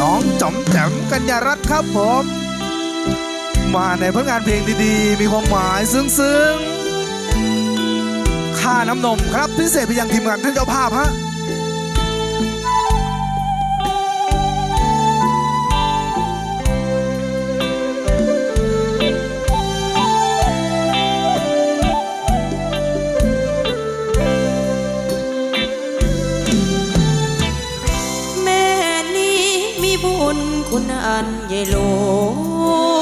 น้องจอมแจ๋มกัญญารัตน์ครับผม มาในผลงานเพลงดีๆ มีความหมายซึ้งๆ ค่าน้ำนมครับพิเศษไปยังทีมงานท่านเจ้าภาพฮะ คุณคุณอันใหญ่หลวง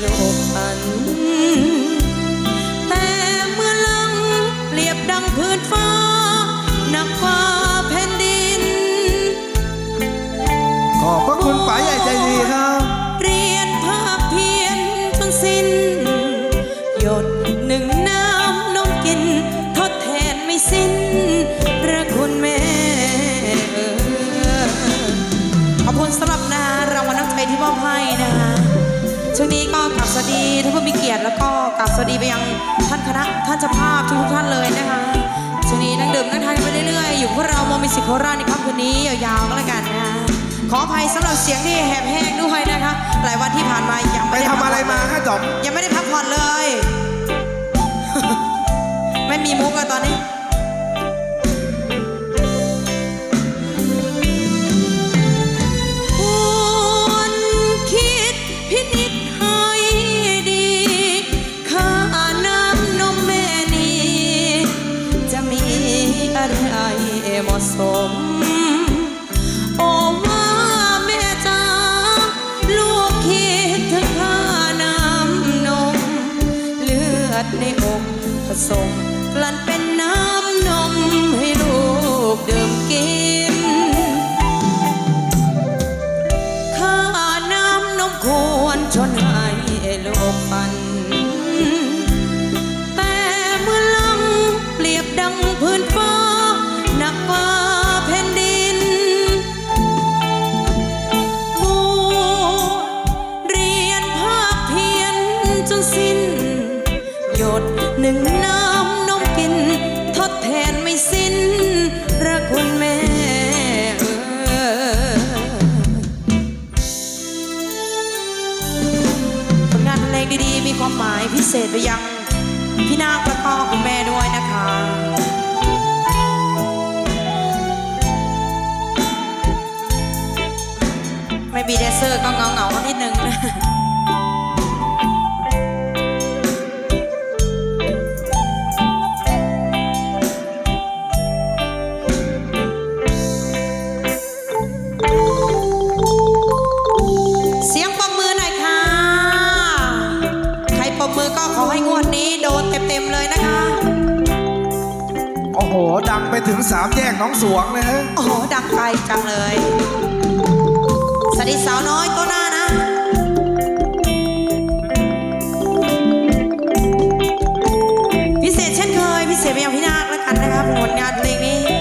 โลกปัน แต่เมื่อลังเปรียบดังพื้นฟ้าหนักกว่าแผ่นดิน ขอบพระคุณป๋าใหญ่ใจดีครับ เรียนภาคเพียนจนสิ้น หยดหนึ่งน้ำนมกิน ทดแทนไม่สิ้นพระคุณแม่เออขอบคุณสำหรับนารางวัลน้ำใจที่มอบให้นะคะ ช่วงนี้ก็กลับสวัสดีท่านผู้มีเกียรติแล้วก็กลับสวัสดีไปยังท่านคณะท่านเจ้าภาพทุกๆท่านเลยนะคะช่วงนี้นั่งดื่มนั่งทานกันไปเรื่อยๆอยู่กับพวกเราโมมิสิโคราชในค่ำคืนนี้ยาวๆก็แล้วกันนะคะขออภัยสำหรับเสียงที่แหบแห้งด้วยนะคะ หลายวันที่ผ่านมายังไปไม่ได้ทำอะไรมาฮะจอมยังไม่ได้พักผ่อนเลย ไม่มีมุกอะตอนนี้ ดีๆ มีความหมายพิเศษไปยังพี่นาคและก็คุณแม่ด้วยนะคะไม่มีแดนเซอร์ก็เงาๆนิดนึงนะ อก็ขอให้งวดนี้โดนเต็มๆเลยนะคะ โอ้โห ดังไปถึงสามแยกหน้องสวงเลยฮะ โอ้โห ดังไกลจังเลย สวัสดีสาวน้อยตัวหน้านะ พิเศษเช่นเคย พิเศษไปยังพี่นาคแล้วกันนะครับผลงานเพลงนี้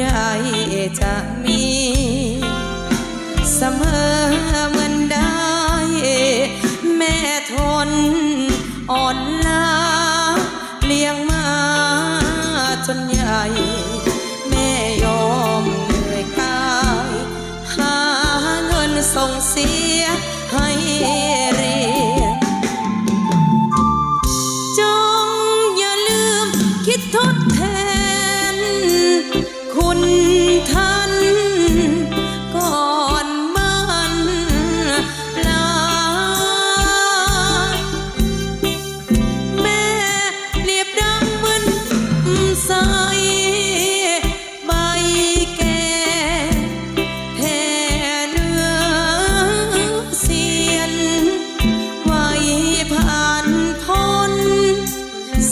ใดจะมี เสมอเหมือนได้ แม่ทนอ่อนล้าเลี้ยงมาจนใหญ่ แม่ยอมเหนื่อยกาย หาเงินส่งเสีย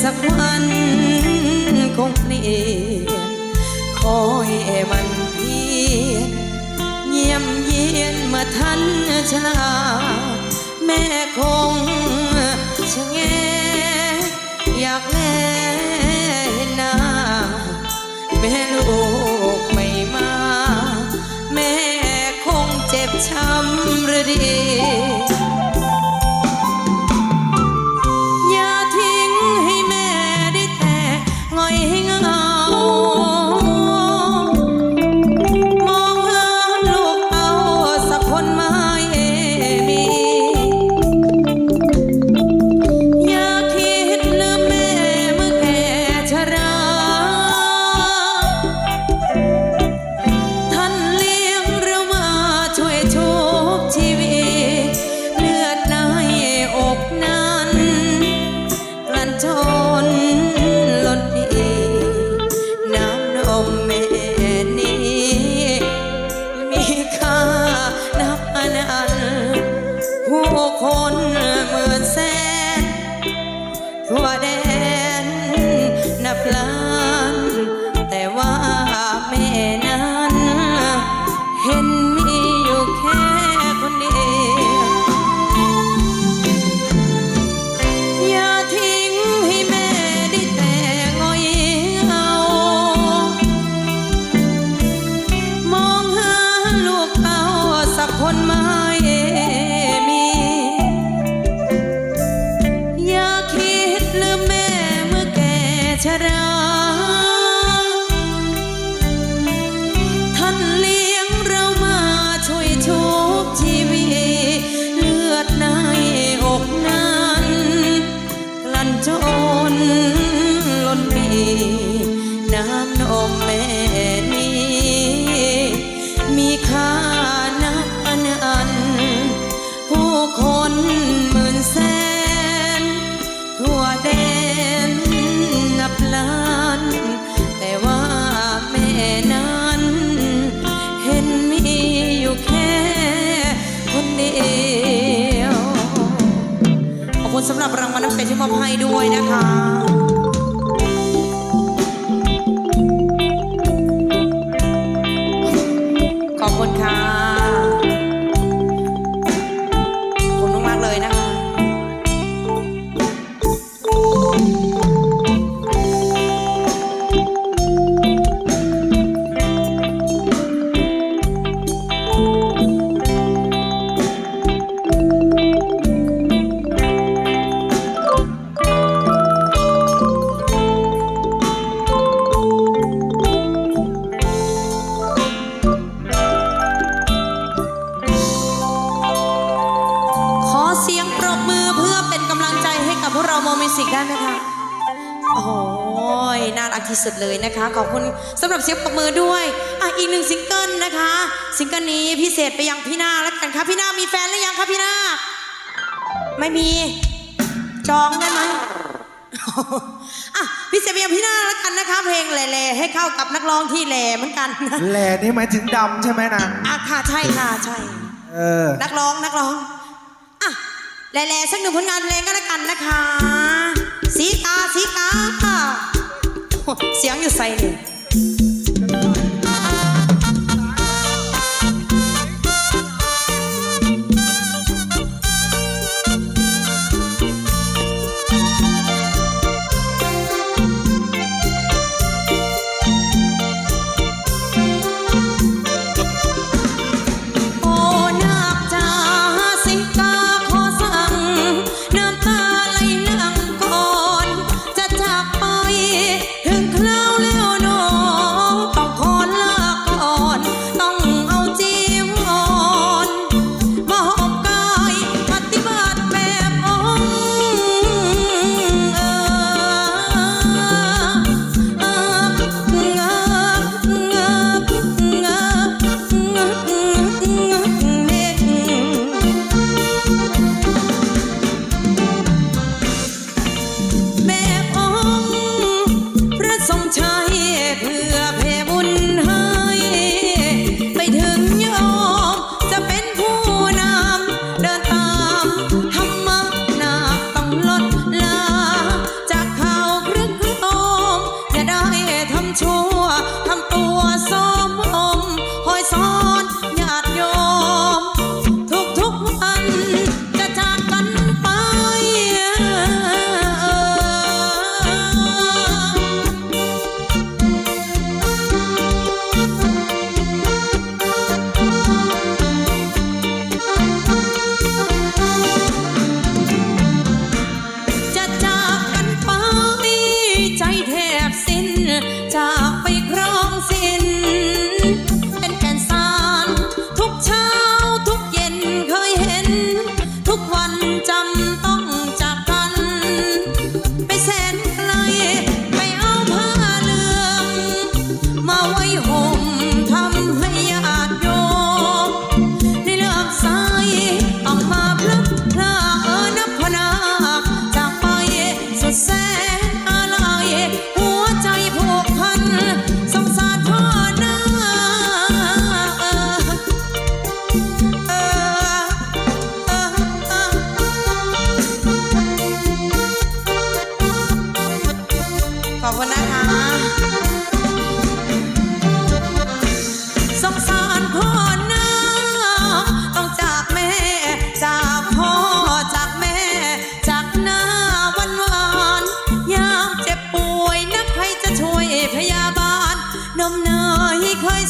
สักวันคงเปลี่ยนคอยมันเพียนเยี่ยมเยียนเมื่อทันชลาแม่คงชะแง จนล้นปีน้ำางวัลน้ำใจที่มอบให้ด้วยนะคะ สุดเลยนะคะ ขอบคุณสำหรับเสียงปรบมือด้วยอะอีกหนึ่งซิงเกิลนะคะซิงเกิลนี้พิเศษไปยังพี่นาแล้วกันค่ะพี่นามีแฟนหรือยังคะพี่นาไม่มีจองได้ไหมอะพิเศษไปยังพี่นาแล้วกันนะคะ เพลงแหล่ๆให้เข้ากับนักร้องที่แหล่เหมือนกันนะแหล่นี่หมายถึงดำใช่ไหมนะอะค่ะใช่ค่ะใช่เออนักร้องนักร้องอะแหล่ๆสักหนึ่งผลงานเพลงก็แล้วกันนะคะ สีตาสีตา โอ้เสี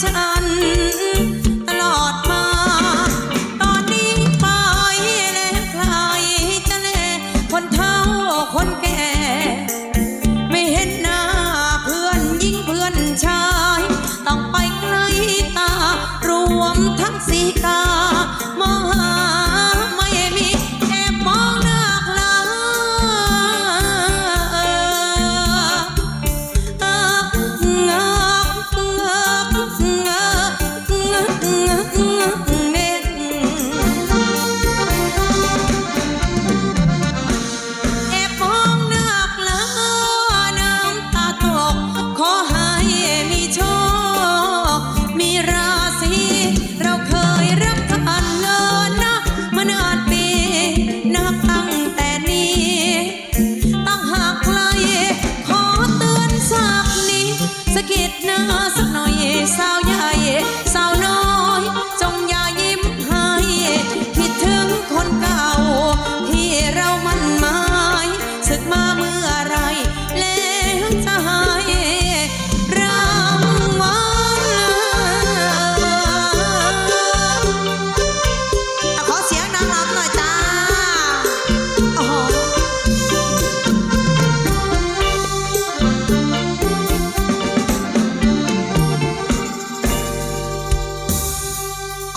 ฉัน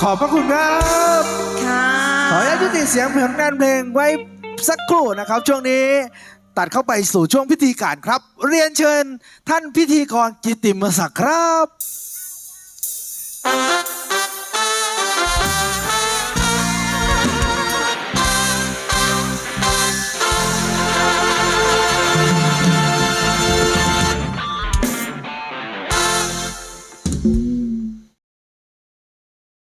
ขอบพระคุณครับขออนุญาตยุติเสียงผลงานเพลงไว้สักครู่นะครับ ช่วงนี้ตัดเข้าไปสู่ช่วงพิธีการครับ เรียนเชิญท่านพิธีกรกิติมศักดิ์ครับ